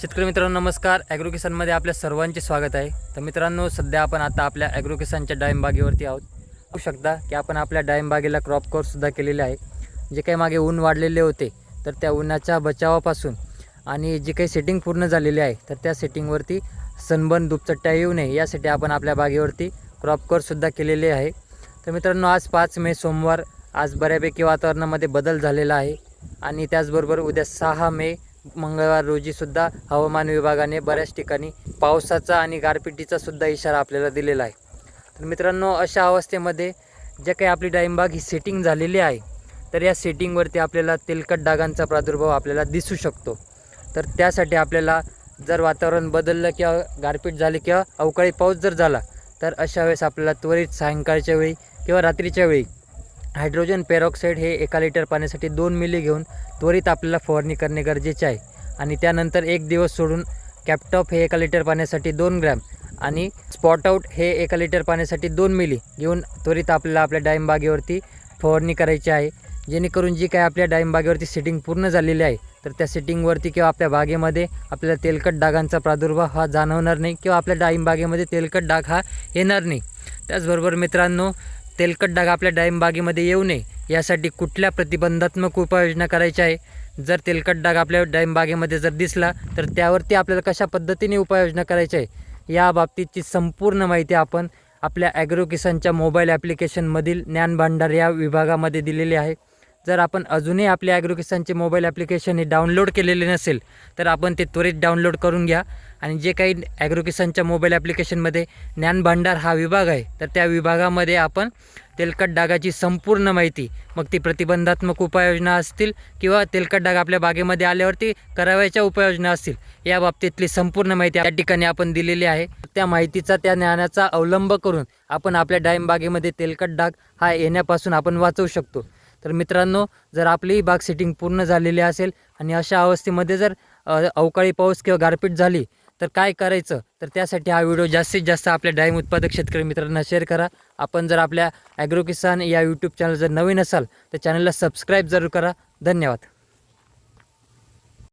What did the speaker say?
शेतकरी मित्रांनो नमस्कार. ॲग्रो किसानमध्ये आपल्या सर्वांचे स्वागत आहे. तर मित्रांनो सध्या आपण आता आपल्या ॲग्रो किसानच्या डाळिंबागेवरती आहोत. बघू शकता की आपण आपल्या डाळिंबागेला क्रॉप कोर्ससुद्धा केलेले आहे. जे काही मागे ऊन वाढलेले होते तर त्या उन्हाच्या बचावापासून आणि जी काही सेटिंग पूर्ण झालेली आहे तर त्या सेटिंगवरती सनबर्न दुपचट्ट्या येऊ नये यासाठी आपण आपल्या बागेवरती क्रॉप कोर्ससुद्धा केलेले आहे. तर मित्रांनो आज पाच मे सोमवार. आज बऱ्यापैकी वातावरणामध्ये बदल झालेला आहे. आणि त्याचबरोबर उद्या सहा मे मंगळवार रोजीसुद्धा हवामान विभागाने बऱ्याच ठिकाणी पावसाचा आणि गारपिटीचा सुद्धा इशारा आपल्याला दिलेला आहे. तर मित्रांनो अशा अवस्थेमध्ये जे काही आपली डाळिंबाग ही सेटिंग झालेली आहे तर या सेटिंगवरती आपल्याला तेलकट डागांचा प्रादुर्भाव आपल्याला दिसू शकतो. तर त्यासाठी आपल्याला जर वातावरण बदललं किंवा गारपीट झाली किंवा अवकाळी पाऊस जर झाला तर अशा वेळेस आपल्याला त्वरित सायंकाळच्या वेळी किंवा रात्रीच्या वेळी हायड्रोजन पेरॉक्साईड हे एका लिटर पाण्यासाठी दोन मिली घेऊन त्वरित आपल्याला फवारणी करणे गरजेचे आहे. आणि त्यानंतर एक दिवस सोडून कॅपटॉप हे एका लिटर पाण्यासाठी दोन ग्रॅम आणि स्पॉटआऊट हे एका लिटर पाण्यासाठी दोन मिली घेऊन त्वरित आपल्याला आपल्या डाळिंबागेवरती फवारणी करायची आहे. जेणेकरून जी काय आपल्या डाळिंबागेवरती सिटिंग पूर्ण झालेली आहे तर त्या सिटिंगवरती किंवा आपल्या बागेमध्ये आपल्याला तेलकट डागांचा प्रादुर्भाव हा जाणवणार नाही किंवा आपल्या डाळिंबागेमध्ये तेलकट डाग हा येणार नाही. त्याचबरोबर मित्रांनो तेलकट डाग आपल्या डाळिंबागेमध्ये येऊ नये. यासाठी कुठल्या प्रतिबंधात्मक उपाययोजना करायच्या आहे? जर तेलकट डाग आपल्या डाळिंबागेमध्ये जर दिसला तर त्यावरती आपल्याला कशा पद्धतीने उपाययोजना करायच्या आहे? या बाबतीतची संपूर्ण माहिती आपण आपल्या ॲग्रो किसानच्या मोबाईल ॲप्लिकेशनमधील ज्ञान भांडार या विभागामध्ये दिलेली आहे. जर आपण अजूनही आपल्या ॲग्रो मोबाईल ॲप्लिकेशन हे डाउनलोड केलेले नसेल तर आपण ते त्वरित डाउनलोड करून घ्या. आणि जे काही ॲग्रो मोबाईल ॲप्लिकेशनमध्ये ज्ञानभांडार हा विभाग आहे तर त्या विभागामध्ये आपण तेलकट डागाची संपूर्ण माहिती मग ती प्रतिबंधात्मक उपाययोजना असतील किंवा तेलकट डाग आपल्या बागेमध्ये आल्यावरती करावयाच्या उपाययोजना असतील या बाबतीतली संपूर्ण माहिती त्या ठिकाणी आपण दिलेली आहे. त्या माहितीचा त्या ज्ञानाचा अवलंब करून आपण आपल्या डाळिंब बागेमध्ये तेलकट डाग हा येण्यापासून आपण वाचवू शकतो. तर मित्रांनो जर आपलीही बाग सेटिंग पूर्ण झालेली असेल आणि अशा अवस्थेमध्ये जर अवकाळी पाऊस किंवा गारपीट झाली तर काय करायचं? तर त्यासाठी हा व्हिडिओ जास्तीत जास्त आपल्या डाईम उत्पादक शेतकरी मित्रांना शेअर करा. आपण जर आपल्या ॲग्रो किसान या यूट्यूब चॅनल जर नवीन असाल तर चॅनलला सबस्क्राईब जरूर करा. धन्यवाद.